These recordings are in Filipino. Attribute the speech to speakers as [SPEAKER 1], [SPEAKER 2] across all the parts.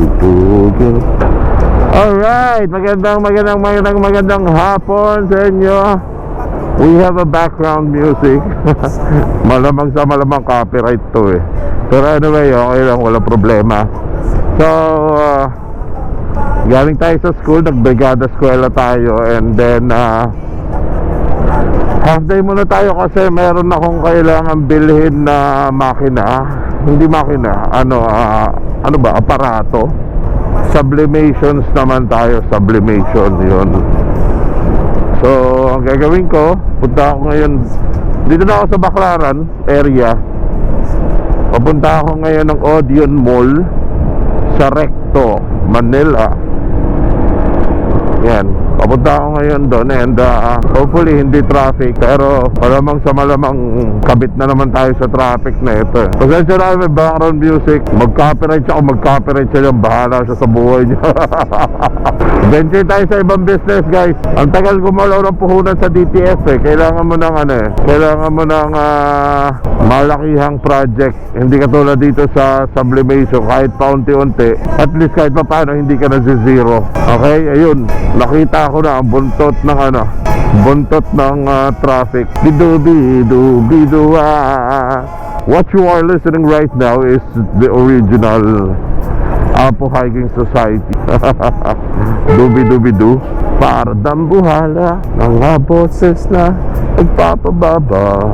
[SPEAKER 1] you. Alright, magandang magandang magandang magandang hapon sa inyo. We have a background music. malamang sa malamang copyright to eh. Pero anyway, okay lang, wala problema. So, uh, galing tayo sa school, nagbrigada eskwela tayo and then uh, half day muna tayo kasi meron akong kailangan bilhin na makina. Hindi makina, ano, ah, ano ba, aparato. Sublimations naman tayo, sublimation yun. So, ang gagawin ko, punta ako ngayon, dito na ako sa Baclaran area. Papunta ako ngayon ng Odeon Mall sa Recto, Manila. Yan. Papunta ako ngayon doon and uh, hopefully hindi traffic pero malamang sa malamang kabit na naman tayo sa traffic na ito. Pasensya na may background music. Mag-copyright siya o mag-copyright siya yung bahala siya sa buhay niya. Venture tayo sa ibang business guys. Ang tagal gumalaw ng puhunan sa DTS eh. Kailangan mo ng ano eh. Kailangan mo ng ah, malakihang project. Hindi katulad dito sa sublimation kahit paunti-unti. At least kahit pa paano hindi ka na zero. Okay? Ayun. Nakita ko na ang buntot ng ano. Buntot ng ah, traffic. Bidu bidu bidu. What you are listening right now is the original Apo Hiking Society. Dubi-dubi-du. Para dambuhala ng mga boses na nagpapababa.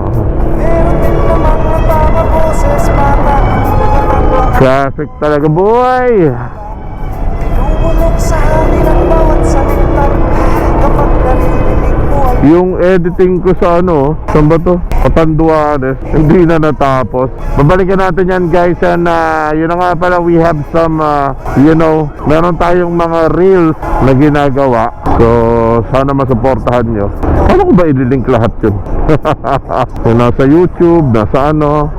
[SPEAKER 1] Traffic talaga, boy! Yung editing ko sa ano, saan ba to? Katanduanes, hindi na natapos. Babalikan natin yan guys and uh, yun na nga pala we have some, uh, you know, meron tayong mga reels na ginagawa. So, sana masuportahan nyo. Paano ko ba ililink lahat yun? Yung nasa YouTube, nasa ano,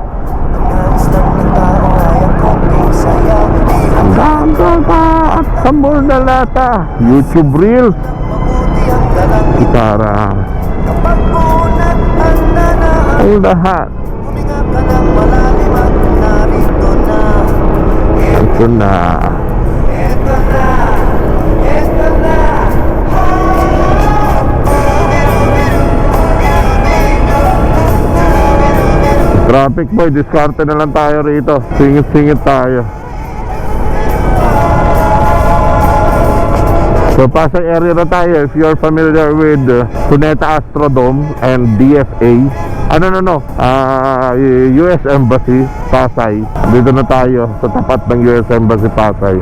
[SPEAKER 2] ang
[SPEAKER 1] pa at sambol na lata YouTube Reels Gitara.
[SPEAKER 2] Ang
[SPEAKER 1] lahat. Ito na. Traffic boy, diskarte na lang tayo rito. Singit-singit tayo So Pasay area na tayo. If you're familiar with uh, Cuneta Astrodome and DFA Ano no no Ah, US Embassy Pasay. Dito na tayo sa tapat ng US Embassy Pasay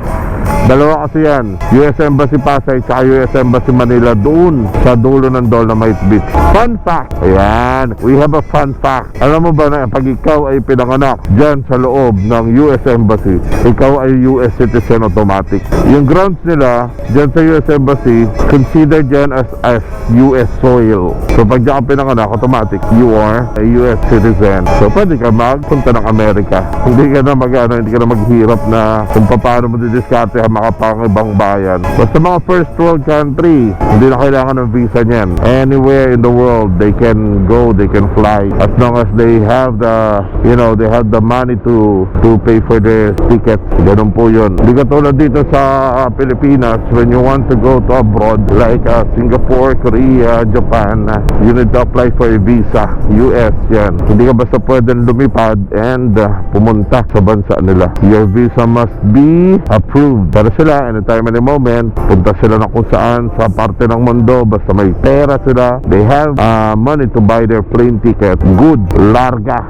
[SPEAKER 1] Dalawa kasi yan. US Embassy Pasay Tsaka US Embassy Manila Doon sa dulo ng Dolomite Beach. Fun fact. Ayan. We have a fun fact. Alam mo ba na pag ikaw ay pinanganak Diyan sa loob ng US Embassy Ikaw ay US citizen automatic. Yung grounds nila Diyan sa US Embassy Considered yan as, as US soil. So pag diyan ka pinanganak automatic You are a US citizen. So pwede ka magpunta ng Amerika. Hindi ka na mag ano, Hindi ka na maghirap na Kung paano mo didiskarte ang makapang ibang bayan. Basta mga first world country Hindi na kailangan ng visa niyan. Anywhere in the world They can go They can fly. As long as they have the You know They have the money to To pay for their tickets Ganun po yun. Hindi katulad dito sa Pilipinas When you want to go to abroad Like uh, Singapore, Korea, Japan uh, You need to apply for a visa US yan. Hindi ka basta pwedeng lumipad And uh, pumunta sa bansa nila. Your visa must be approved Pero sila? Anytime any moment. Punta sila na kung saan Sa parte ng mundo. Basta may pera sila. They have uh, money to buy their plane ticket. Good, larga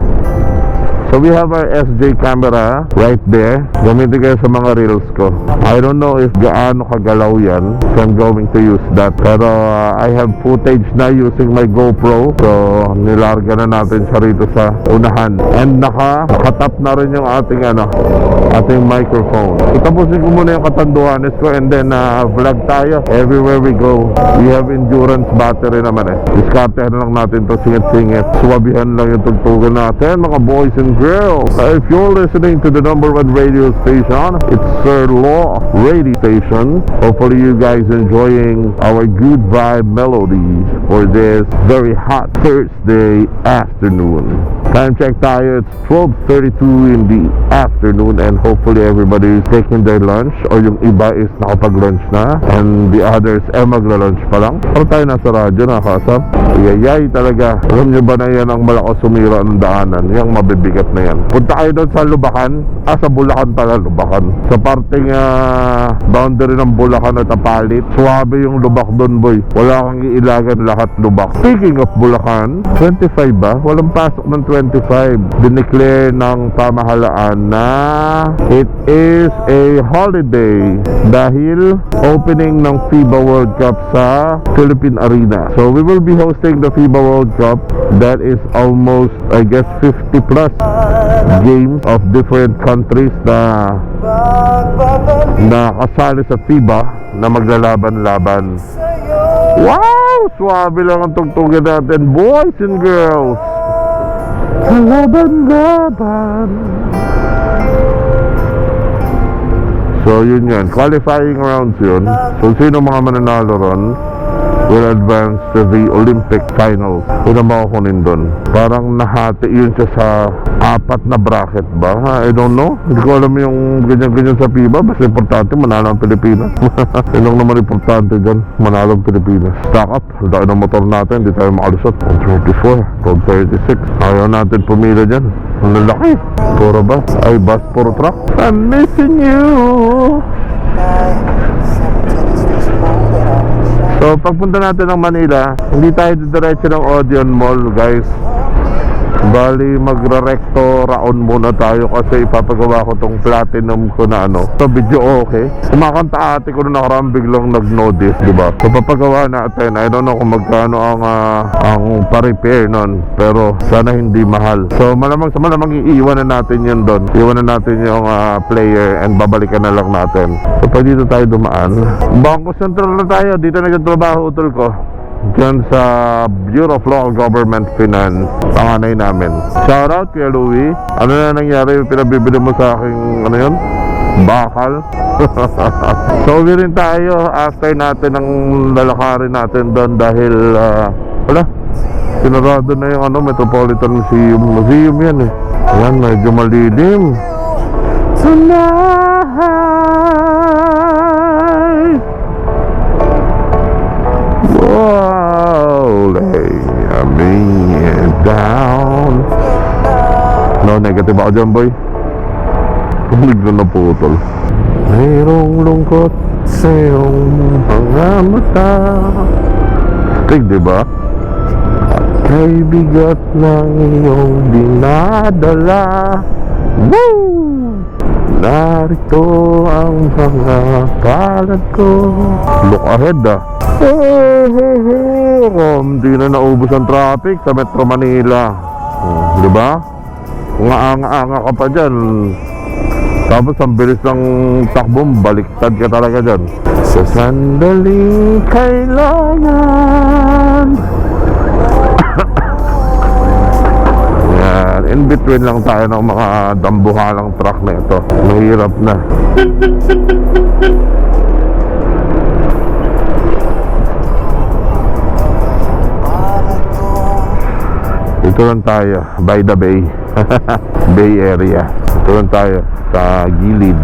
[SPEAKER 1] So we have our SJ camera right there. Gamitin kayo sa mga reels ko. I don't know if gaano kagalaw yan. So I'm going to use that. Pero uh, I have footage na using my GoPro. So nilarga na natin siya rito sa unahan. And naka, nakatap na rin yung ating ano, ating microphone. Itapusin ko muna yung katanduanes ko and then uh, vlog tayo everywhere we go. We have endurance battery naman eh. Discarte na lang natin to singit-singit. Suwabihan lang yung tugtugan natin mga boys and girls. If you're listening to the number one radio station, it's Sir Law Radio Station. Hopefully you guys enjoying our good vibe melody for this very hot Thursday afternoon. Time check tayo, it's 12.32 in the afternoon and hopefully everybody is taking their lunch or yung iba is nakapag-lunch na and the others eh magla-lunch pa lang. Ano tayo nasa radyo nakasap? Yayay talaga. Alam nyo ba na yan ang malakas sumira ng daanan? Yung mabibigat na yan. Punta kayo doon sa Lubacan. Ah, sa Bulacan pala, Lubacan. Sa parting ah, boundary ng Bulacan at Apalit. Suwabe yung lubak doon, boy. Wala kang iilagan lahat lubak. Speaking of Bulacan, 25 ba? Walang pasok ng 25. Dineclare ng pamahalaan na it is a holiday dahil opening ng FIBA World Cup sa Philippine Arena. So we will be hosting the FIBA World Cup that is almost I guess 50 plus games of different countries na na kasali sa FIBA na maglalaban-laban. Wow! Swabe lang ang tugtugin natin, boys and girls! Kalaban-laban! So yun yun, qualifying rounds yun. So sino mga mananalo ron will advance to the Olympic finals. Sino makukunin doon? Parang nahati yun siya sa apat na bracket ba? I don't know. Hindi ko alam yung ganyan-ganyan sa FIBA. Basta importante, manalo ang Pilipinas. yun lang naman importante dyan, manalo ang Pilipinas. Stock up, dahil ng motor natin, hindi tayo makalusot. 134, 136. Ayaw natin pumila dyan. Ang lalaki. Puro bus. Ay, bus, puro truck. I'm missing you. So, pagpunta natin ng Manila, hindi tayo didiretso ng Odeon Mall, guys. Bali, magre-recto raon muna tayo kasi ipapagawa ko tong platinum ko na ano. So, video okay. Kumakanta ate ko na nakaraan biglang nag-notice, di ba? So, papagawa natin. I don't know kung magkano ang, ah, ang pa-repair nun. Pero, sana hindi mahal. So, malamang sa malamang iiwan na natin yun doon. Iiwan na natin yung ah, player and babalikan na lang natin. So, pag dito tayo dumaan. Bangko Central na tayo. Dito nagtatrabaho utol ko. Diyan sa Bureau of Local Government Finance, panganay namin. Shout out kay Louie. Ano na nangyari pinabibili mo sa aking, ano yun? Bakal. so, uwi rin tayo after natin ang lalakarin natin doon dahil, ah, wala, sinarado na yung ano, Metropolitan Museum. Museum yan eh. Ayan, medyo malilim. Tonight. Wow, lay me down. No, negative ako dyan, boy. Bigla na putol. Mayroong lungkot sa iyong mga mata. Stig, di ba? Kay bigat ng iyong dinadala. Woo! Narito ang mga palad ko. Look ahead ah. Oh, oh, oh. Hindi na naubos ang traffic sa Metro Manila. Oh, di ba? Kung aanga-anga ka pa dyan, tapos ang bilis ng takbo, mo, baliktad ka talaga dyan. Sa sandaling kailangan. In between lang tayo ng mga dambuhalang truck na ito. Mahirap na. Dito lang tayo, by the bay. bay area. Dito lang tayo, sa gilid.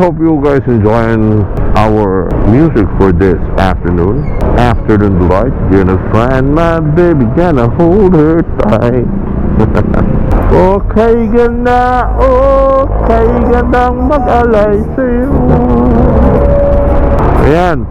[SPEAKER 1] Hope you guys enjoying our music for this afternoon. Afternoon delight. Gonna find my baby, gonna hold her tight. okay ganda, okay gandang mag-alay sa'yo. Ayan.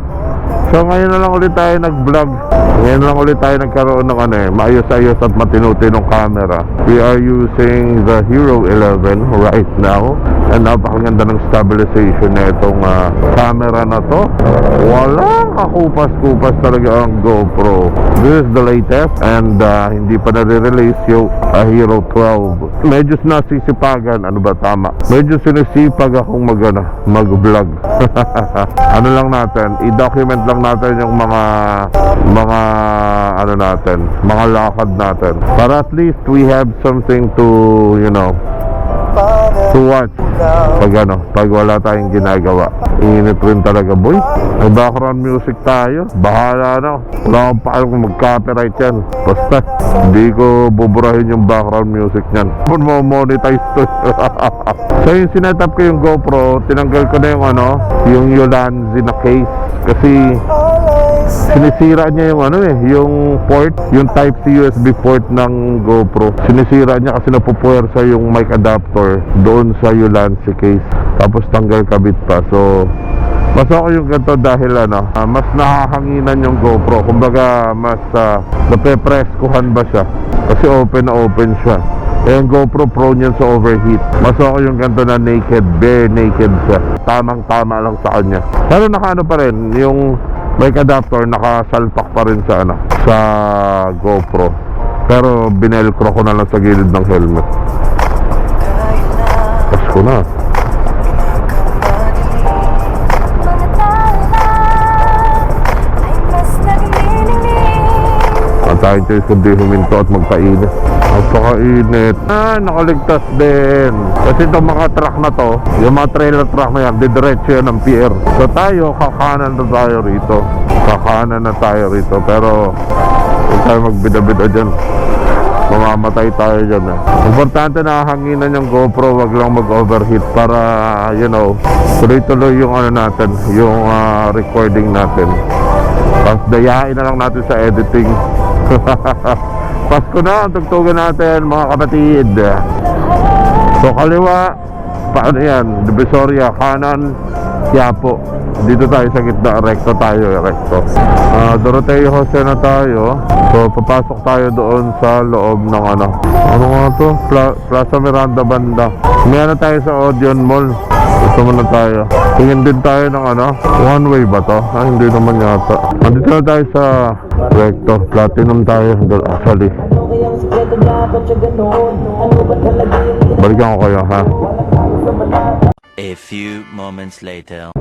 [SPEAKER 1] So ngayon na lang ulit tayo nag-vlog Ngayon lang ulit tayo nagkaroon ng ano eh, maayos-ayos at matinutinong camera. We are using the Hero 11 right now. And napakaganda ng stabilization na itong ah, camera na to. Walang kakupas-kupas talaga ang GoPro. This is the latest and ah, hindi pa nare-release yung ah, Hero 12. Medyo nasisipagan, ano ba tama? Medyo sinisipag akong mag, ano, mag-vlog. ano lang natin, i-document lang natin yung mga mga ano natin, mga lakad natin. Para at least we have something to, you know, to watch pag ano, pag wala tayong ginagawa. Init rin talaga, boy. May background music tayo. Bahala na. Wala akong pakialam kung mag-copyright yan. Basta, hindi ko buburahin yung background music niyan. Mo monetize to. so yung sinetup ko yung GoPro, tinanggal ko na yung ano, yung Yolanzi na case. Kasi sinisira niya yung ano eh, yung port, yung type C USB port ng GoPro. Sinisira niya kasi napupuwersa yung mic adapter doon sa Ulanzi case. Tapos tanggal kabit pa. So, mas ako yung ganito dahil ano, ah, mas nakahanginan yung GoPro. Kumbaga, mas uh, napepreskuhan ba siya. Kasi open na open siya. Eh, yung GoPro prone yan sa overheat. Mas ako yung ganito na naked, bare naked siya. Tamang-tama lang sa kanya. Pero nakaano pa rin, yung mic adapter nakasalpak pa rin sa ano, sa GoPro. Pero binelcro ko na lang sa gilid ng helmet. Pasko na.
[SPEAKER 3] Mga tala ay mas naglilingling
[SPEAKER 1] Ang tayong choice kundi huminto at magpainit. Napakainit. Ah, nakaligtas din. Kasi itong mga truck na to, yung mga trailer truck na yan, didiretso yan ng pier. So tayo, kakanan na tayo rito. Kakanan na tayo rito. Pero, huwag tayo magbida-bida dyan. Mamamatay tayo dyan eh. Importante na hanginan yung GoPro, wag lang mag-overheat para, you know, tuloy-tuloy yung ano natin, yung ah, recording natin. Tapos dayain na lang natin sa editing. Pasko na ang tugtugan natin mga kapatid. So kaliwa, paano yan? Divisoria, kanan, Quiapo. Dito tayo sa gitna, recto tayo, recto. Ah, Doroteo Jose na tayo. So papasok tayo doon sa loob ng ano. Ano nga to? Pla- Plaza Miranda Banda. May ano tayo sa Odeon Mall. Gusto mo na tayo. Tingin din tayo ng ano, one way ba to? Ah, hindi naman yata. Nandito na tayo sa recto. Platinum tayo. Doon, Actually,
[SPEAKER 4] Ano
[SPEAKER 1] balikan ko kayo ha.
[SPEAKER 5] A few moments later.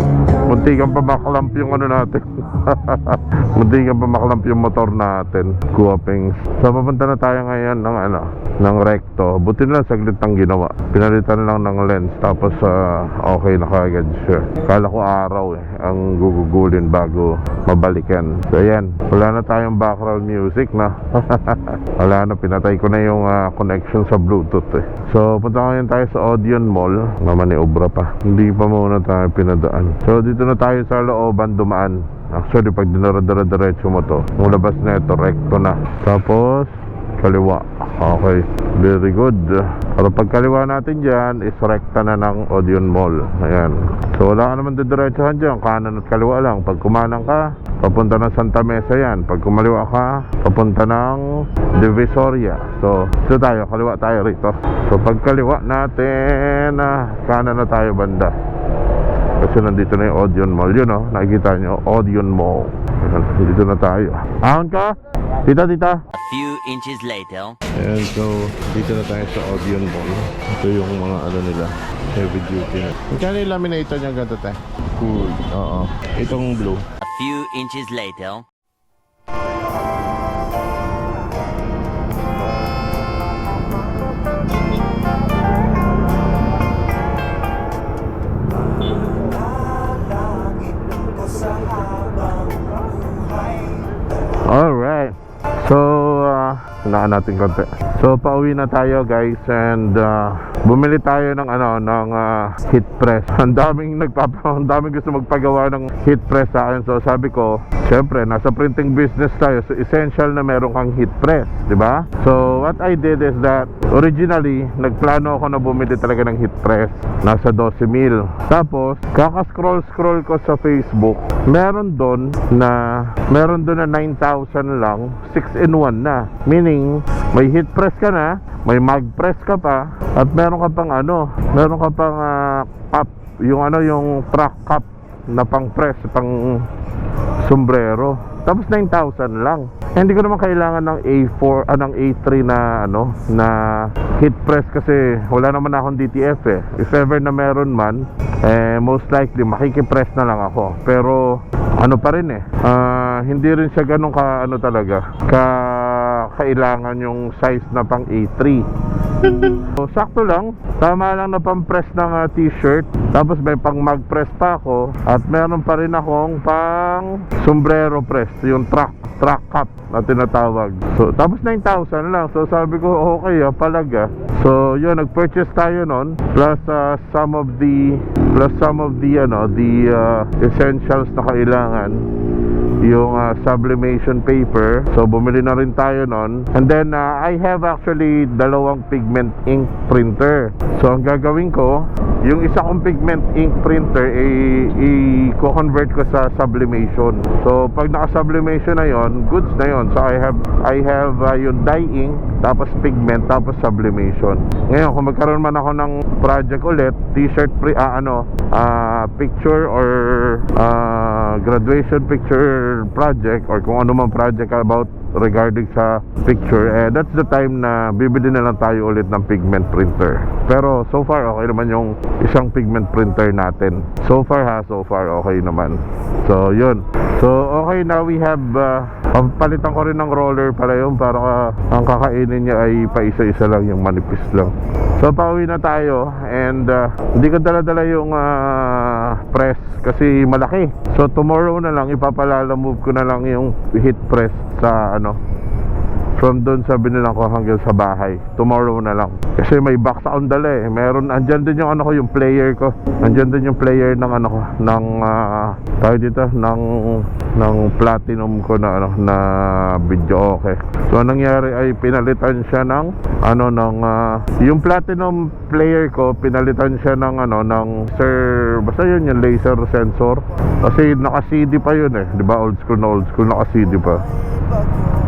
[SPEAKER 1] Munti kang pa maklamp yung ano natin. Munti kang pa maklamp yung motor natin. Guwapings. So papunta na tayo ngayon ng ano, ng recto. Buti na saglit ang ginawa. Pinalitan lang ng lens tapos ah, okay na kagad siya. Kala ko araw eh ang gugugulin bago mabalikan. So ayan, wala na tayong background music na. wala na, pinatay ko na yung ah, connection sa Bluetooth eh. So punta ngayon tayo sa Odeon Mall. Mamaniobra pa. Hindi pa muna tayo pinadaan. So dito na tayo sa looban dumaan. Actually, pag dinara-dara-diretso mo to, yung labas na ito, recto na. Tapos, kaliwa. Okay, very good. Pero pag kaliwa natin dyan, is rekta na ng Odeon Mall. Ayan. So, wala ka naman didiretsohan dyan. Kanan at kaliwa lang. Pag kumanang ka, papunta ng Santa Mesa yan. Pag kumaliwa ka, papunta ng Divisoria. So, ito tayo. Kaliwa tayo rito. So, pag kaliwa natin, ah, kanan na tayo banda. Kasi nandito na yung Odeon Mall. Yun oh, nakikita nyo, Odeon Mall. Dito na tayo. Ahon ka? Tita, tita.
[SPEAKER 5] A few inches later.
[SPEAKER 1] Ayan, so dito na tayo sa Odeon Mall. Ito yung mga ano nila, heavy duty na. Magkano yung laminator niya ganito tayo? Cool. Oo. Itong blue.
[SPEAKER 5] A few inches later.
[SPEAKER 1] Hinaan natin konti. So pauwi na tayo guys and uh, bumili tayo ng ano ng uh, heat press. Ang daming nagpapa ang daming gusto magpagawa ng heat press sa akin. So sabi ko, syempre nasa printing business tayo. So essential na meron kang heat press, 'di ba? So what I did is that originally nagplano ako na bumili talaga ng heat press. Nasa 12 mil. Tapos kaka-scroll scroll ko sa Facebook. Meron doon na meron doon na 9,000 lang, 6 in 1 na. Meaning may heat press ka na, may mag press ka pa, at meron ka pang ano, meron ka pang ah, cup, yung ano, yung track cup na pang press, pang sombrero. Tapos 9,000 lang. Eh, hindi ko naman kailangan ng A4, ah, ng A3 na ano, na heat press kasi wala naman akong DTF eh. If ever na meron man, eh most likely makikipress na lang ako. Pero ano pa rin eh. ah, hindi rin siya ganun ka ano talaga. Ka kailangan yung size na pang A3. So, sakto lang. Tama lang na pang-press ng ah, t-shirt. Tapos may pang mag-press pa ako. At meron pa rin akong pang sombrero press. Yung track, track cup na tinatawag. So, tapos 9,000 lang. So, sabi ko, okay ah, palaga. So, yun, nag-purchase tayo nun. Plus ah, some of the, plus some of the, ano, the ah, essentials na kailangan yung uh, sublimation paper. So bumili na rin tayo nun. And then uh, I have actually dalawang pigment ink printer. So ang gagawin ko, yung isa kong pigment ink printer i- i-convert ko sa sublimation. So pag naka-sublimation na yon, goods na yon. So I have I have uh, yung dye ink, tapos pigment, tapos sublimation. Ngayon kung magkaroon man ako ng project ulit, t-shirt pre ah, ano, ah, picture or ah, graduation picture project or kung ano man project about regarding sa picture eh that's the time na bibili na lang tayo ulit ng pigment printer. Pero so far okay naman yung isang pigment printer natin. So far ha so far okay naman. So yun. So okay now we have uh, palitan ko rin ng roller pala yun para uh, ang kakainin niya ay paisa-isa lang yung manipis lang. So pauwi na tayo and uh, hindi ko dala-dala yung uh, press kasi malaki. So tomorrow na lang ipapalala move ko na lang yung heat press sa ano from doon sa binilang ko hanggang sa bahay. Tomorrow na lang. Kasi may box akong dala eh. Meron andyan din yung ano ko yung player ko. Andyan din yung player ng ano ko ng uh, tawag dito ng ng platinum ko na ano na video. Okay. So nangyari ay pinalitan siya ng ano ng ah, yung platinum player ko pinalitan siya ng ano ng sir basta yun yung laser sensor. Kasi naka CD pa yun eh. Di ba old school na old school naka CD pa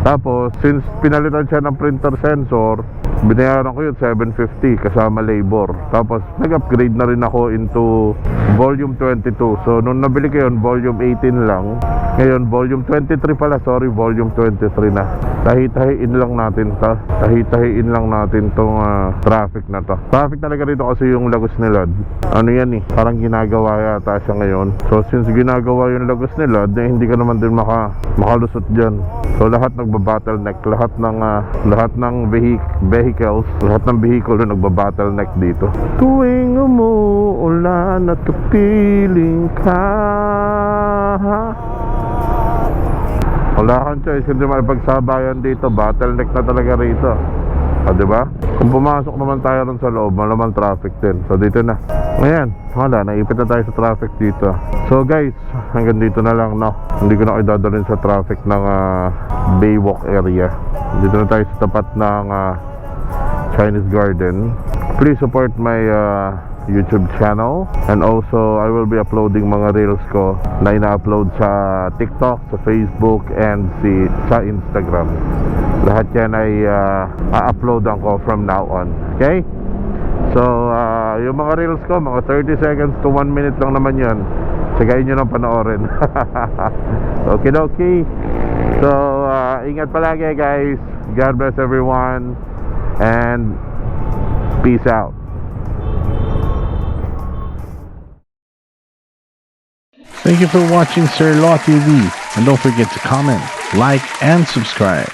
[SPEAKER 1] tapos, since pinalitan siya ng printer sensor, binayaran ko yun 750 kasama labor. Tapos, nag-upgrade na rin ako into volume 22. So, nung nabili ko yun, volume 18 lang. Ngayon, volume 23 pala. Sorry, volume 23 na. Tahi-tahiin lang natin to. Tahi-tahiin lang natin tong ah, traffic na to. Traffic talaga rito kasi yung Lagos Nilad. Ano yan eh, parang ginagawa yata siya ngayon. So, since ginagawa yung Lagos Nilad, eh, hindi ka naman din maka, makalusot dyan. So, lahat nagba-bottleneck. Lahat ng, ah, lahat ng vehic vehicles, lahat ng vehicle na nagba-bottleneck dito. Tuwing umuulan at kapiling ka. Wala kang choice kundi makipagsabayan dito. Bottleneck na talaga rito. O diba kung pumasok naman tayo ron sa loob malamang traffic din. So dito na. Ngayon wala naipit na tayo sa traffic dito. So guys hanggang dito na lang no? Hindi ko na kayo dadalhin sa traffic ng ah, Baywalk area. Dito na tayo sa tapat ng ah, Chinese Garden. Please support my uh, YouTube channel and also I will be uploading mga reels ko na ina-upload sa TikTok, sa Facebook and si sa Instagram. Lahat yan ay uh, a-uploadan ko from now on. Okay? So, uh, yung mga reels ko, mga 30 seconds to 1 minute lang naman yan. Sagayin nyo ng panoorin. okay, okay. So, uh, ingat palagi guys. God bless everyone. And peace out.
[SPEAKER 6] Thank you for watching Sir Law TV and don't forget to comment, like, and subscribe.